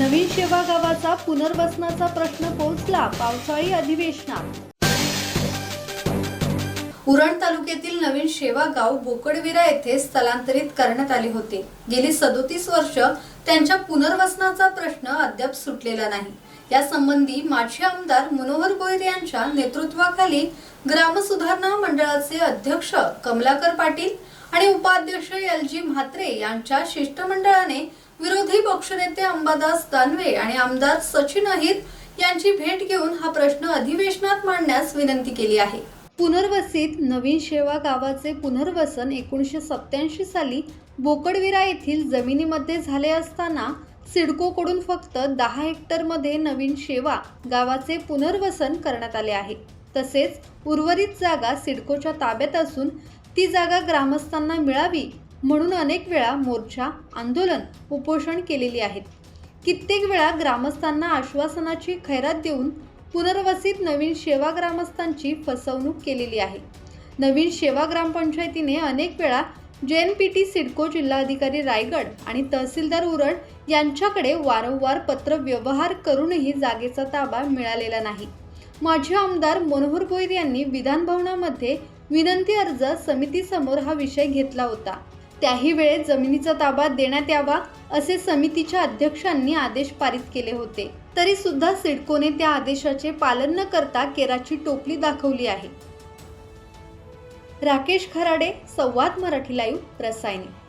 नवीन शेवा गावाचा पुनर्वसनाचा प्रश्न पोहोचला पावसाळी अधिवेशनात. उरण तालुक्यातील नवीन शेवा गाव बोकडविरा येथे स्थलांतरित करण्यात आले होते. गेली सदोतीस वर्ष त्यांच्या पुनर्वसनाचा प्रश्न अद्याप सुटलेला नाही. या संबंधी माजी आमदार मनोहर गोयर यांच्या नेतृत्वाखाली ग्रामसुधारणा मंडळाचे अध्यक्ष कमलाकर पाटील आणि उपाध्यक्ष एल जी म्हात्रे यांच्या शिष्टमंडळाने विरोधी पक्षनेते अंबादास दानवे आणि आमदार सचिन अहिर यांची भेट घेऊन हा प्रश्न अधिवेशनात मांडण्यास विनंती केली आहे. पुनर्वसित नवीन शेवा गावाचे पुनर्वसन एकोणीसशे सत्याऐंशी साली बोकडविरा येथील जमिनीमध्ये झाले असताना सिडकोकडून फक्त दहा हेक्टरमध्ये नवीन शेवा गावाचे पुनर्वसन करण्यात आले आहे. तसेच उर्वरित जागा सिडकोच्या ताब्यात असून ती जागा ग्रामस्थांना मिळावी म्हणून अनेक वेळा मोर्चा आंदोलन उपोषण केलेली आहेत. कित्येक वेळा ग्रामस्थांना आश्वासनाची खैरात देऊन पुनर्वसित नवीन शेवा ग्रामस्थांची फसवणूक केलेली आहे. नवीन शेवा ग्रामपंचायतीने अनेक वेळा जन पी टी सिडको जिल्हाधिकारी रायगड आणि तहसीलदार उरड यांच्याकडे वारंवार पत्र व्यवहार करूनही जागेचा ताबा मिळालेला नाही. माजी आमदार मनोहर भोईर यांनी विधानभवनामध्ये विनंती अर्ज समितीसमोर हा विषय घेतला होता. त्याही वेळेत जमिनीचा ताबा देण्यात यावा असे समितीच्या अध्यक्षांनी आदेश पारित केले होते. तरी सुद्धा सिडकोने त्या आदेशाचे पालन न करता केराची टोपली दाखवली आहे. राकेश खराडे संवाद मराठी लाईव्ह रसायने.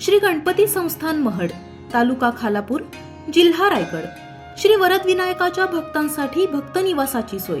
श्री गणपती संस्थान महड तालुका खालापूर जिल्हा रायगड. श्री वरदविनायकाच्या भक्तांसाठी भक्त निवासाची सोय.